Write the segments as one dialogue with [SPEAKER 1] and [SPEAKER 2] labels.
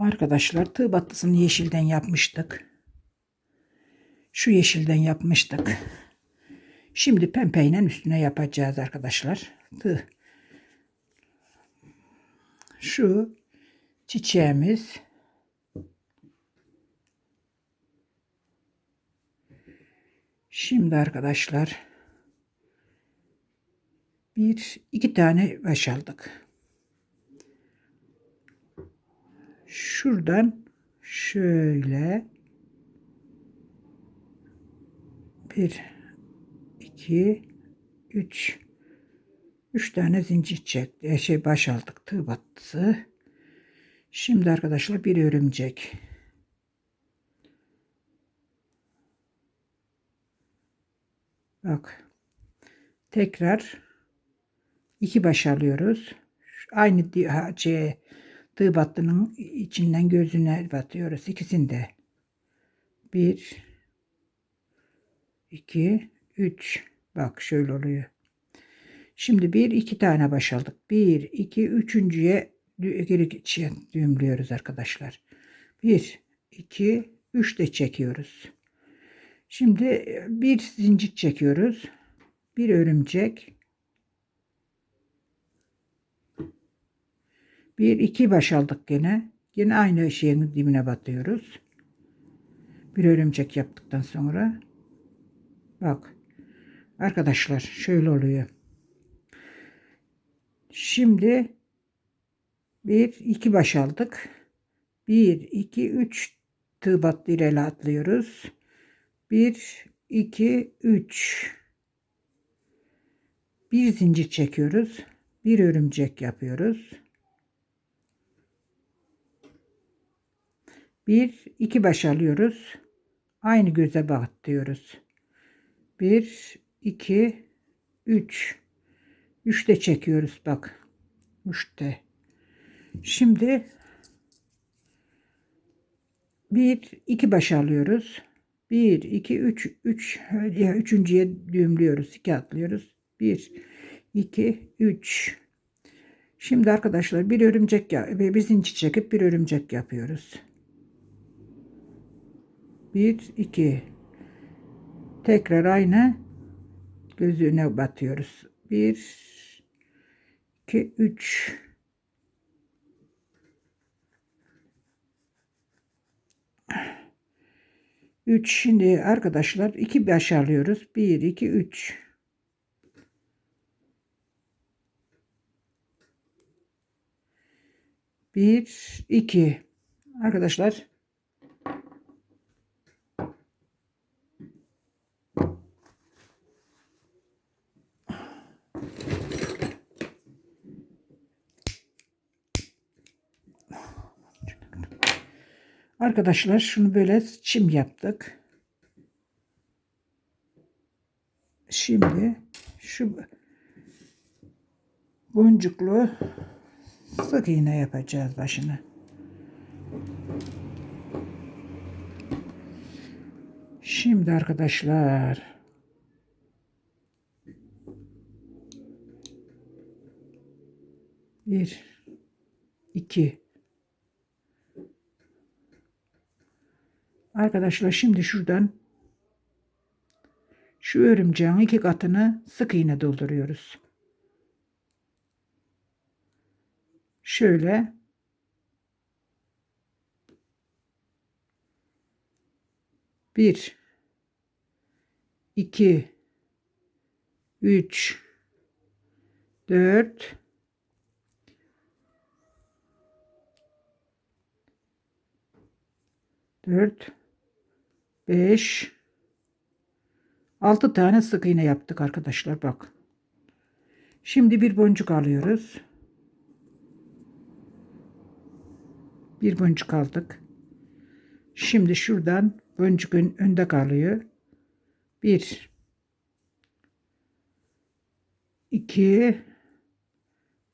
[SPEAKER 1] Arkadaşlar tığ battısını yeşilden yapmıştık. Şu yeşilden yapmıştık. Şimdi pembeyle üstüne yapacağız arkadaşlar. Tığ. Şu çiçeğimiz. Şimdi arkadaşlar bir iki tane baş aldık. Şuradan şöyle bir iki üç üç tane zincir çekti. Şey baş aldık tığ battısı. Şimdi arkadaşlar bir örümcek. Bak. Tekrar iki baş alıyoruz. Aynı şey, tığ battının içinden gözüne batıyoruz. İkisinde. Bir, iki, üç. Bak şöyle oluyor. Şimdi bir, iki tane baş aldık. Bir, iki, üçüncüye geri şey, düğümlüyoruz arkadaşlar. Bir, iki, üç de çekiyoruz. Şimdi bir zincir çekiyoruz. Bir örümcek. Bir iki baş aldık gene. Yine aynı şeyin dibine batıyoruz. Bir örümcek yaptıktan sonra. Bak. Arkadaşlar şöyle oluyor. Şimdi bir iki baş aldık. Bir iki üç tığ battı ile atlıyoruz. 1 2 3 bir zincir çekiyoruz. Bir örümcek yapıyoruz. Bir iki baş alıyoruz. Aynı göze batıyoruz. Bir iki üç üç de çekiyoruz bak. Üçte. Şimdi bir iki baş alıyoruz. 1, 2, 3, 3, ya üçüncüye düğümlüyoruz. 2 atlıyoruz. 1, 2, 3. Şimdi arkadaşlar bir örümcek ve bir zincir çekip bir örümcek yapıyoruz. 1, 2. Tekrar aynı gözüne batıyoruz. 1, 2, 3. 3 şimdi arkadaşlar 2 baş alıyoruz. 1 2 3 1 2 Arkadaşlar Arkadaşlar şunu böyle çim yaptık. Şimdi şu boncuklu sık iğne yapacağız başına. Şimdi arkadaşlar bir iki Arkadaşlar şimdi şuradan şu örümceğin iki katını sık iğne dolduruyoruz. Şöyle bir iki üç dört dört 5 6 tane sık iğne yaptık arkadaşlar bak. Şimdi bir boncuk alıyoruz. Bir boncuk aldık. Şimdi şuradan boncuk ön, önde kalıyor. 1 2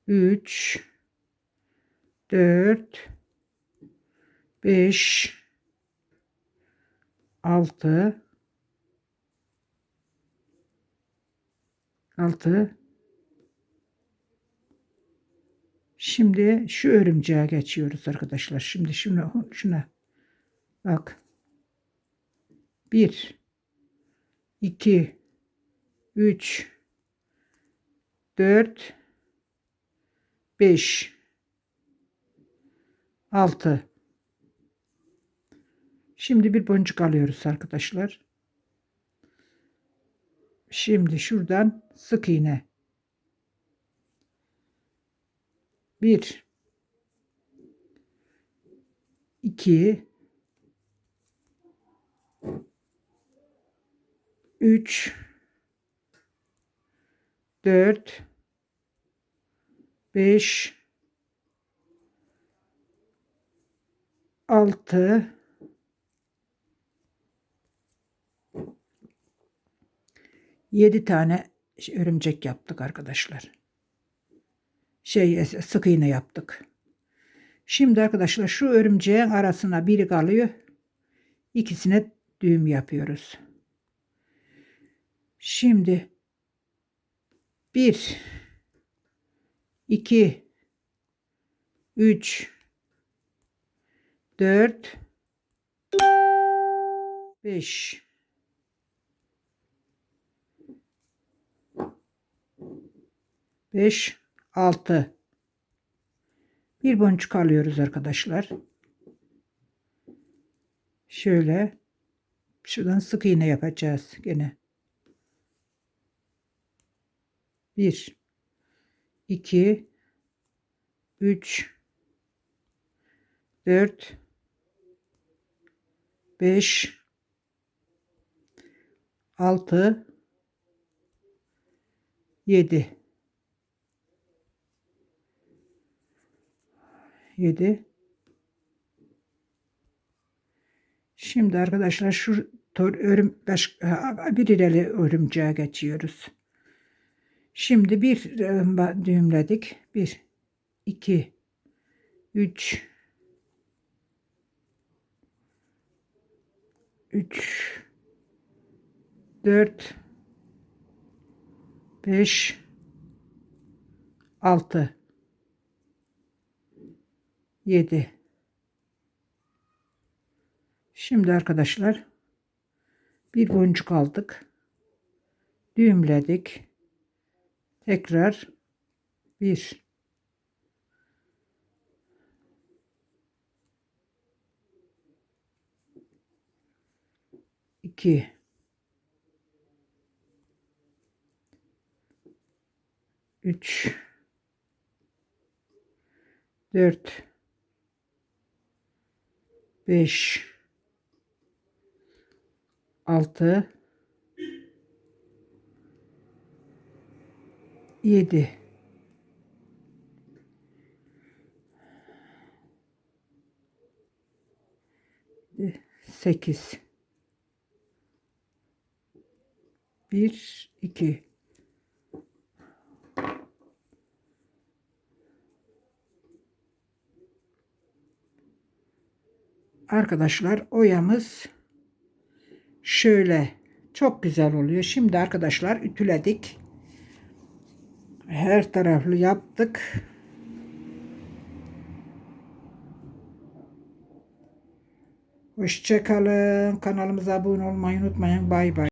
[SPEAKER 1] 3 4 5 6 6 Şimdi şu örümceğe geçiyoruz arkadaşlar. Şimdi şunu şuna. Bak. 1 2 3 4 5 6 Şimdi bir boncuk alıyoruz arkadaşlar. Şimdi şuradan sık iğne. 1 2 3 4 5 6 7 tane örümcek yaptık arkadaşlar. Şey sık iğne yaptık. Şimdi arkadaşlar şu örümceğin arasına biri kalıyor. İkisine düğüm yapıyoruz. Şimdi 1 2 3 4 5 5 6 bir boncuk alıyoruz arkadaşlar. Şöyle şuradan sık iğne yapacağız gene. 1 2 3 4 5 6 7 7 Şimdi arkadaşlar şu örüm baş, bir ileri örümceğe geçiyoruz. Şimdi bir e, düğümledik. 1 2 3 3 4 5 6 7 Şimdi arkadaşlar bir boncuk aldık. Düğümledik. Tekrar bir. İki. Üç. Dört beş altı yedi. Sekiz. Bir iki Arkadaşlar oyamız şöyle çok güzel oluyor. Şimdi arkadaşlar ütüledik. Her taraflı yaptık. Hoşçakalın. Kanalımıza abone olmayı unutmayın. Bay bay.